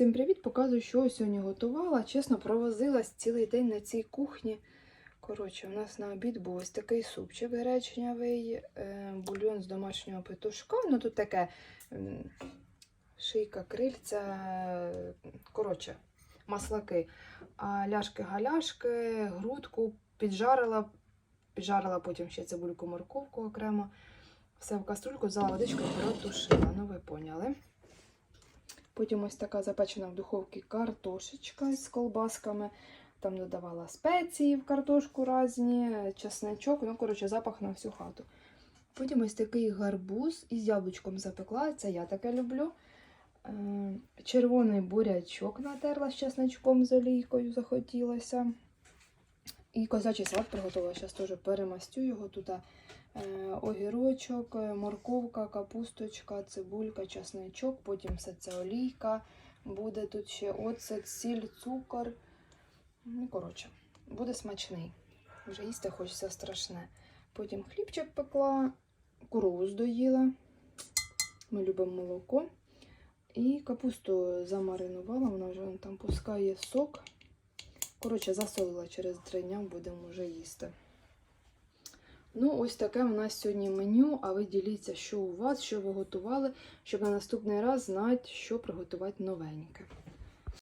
Всім привіт! Показую, що сьогодні готувала. Чесно, провозилась цілий день на цій кухні. Коротше, у нас на обід був ось такий супчик гречневий, е, бульйон з домашнього петушка. Ну тут таке шийка, крильця, коротше, маслаки. А ляшки-галяшки, грудку піджарила, піджарила потім ще цибульку, морковку окремо. Все в каструльку, взяла водичку і протушила. Ну, ви поняли. Потім ось така запечена в духовці картошечка з колбасками. Там додавала спеції в картошку різні, чесничок, ну, коротше, запах на всю хату. Потім ось такий гарбуз із яблучком запекла, це я таке люблю. Е, Червоний бурячок натерла з чесничком з олійкою, захотілося. І козачий салат приготувала. Зараз теж перемастю його тут. Е, огірочок, е, морковка, капусточка, цибулька, чесничок, потім все це олійка. Буде тут ще оцет, сіль, цукор. Ну, коротше, буде смачний. Вже їсти хочеться страшне. Потім хлібчик пекла, курус доїла. Ми любимо молоко. І капусту замаринувала, вона вже там пускає сок. Коротше, засолила через три дня, будемо вже їсти. Ну, ось таке у нас сьогодні меню. А ви діліться, що у вас, що ви готували, щоб на наступний раз знати, що приготувати новеньке.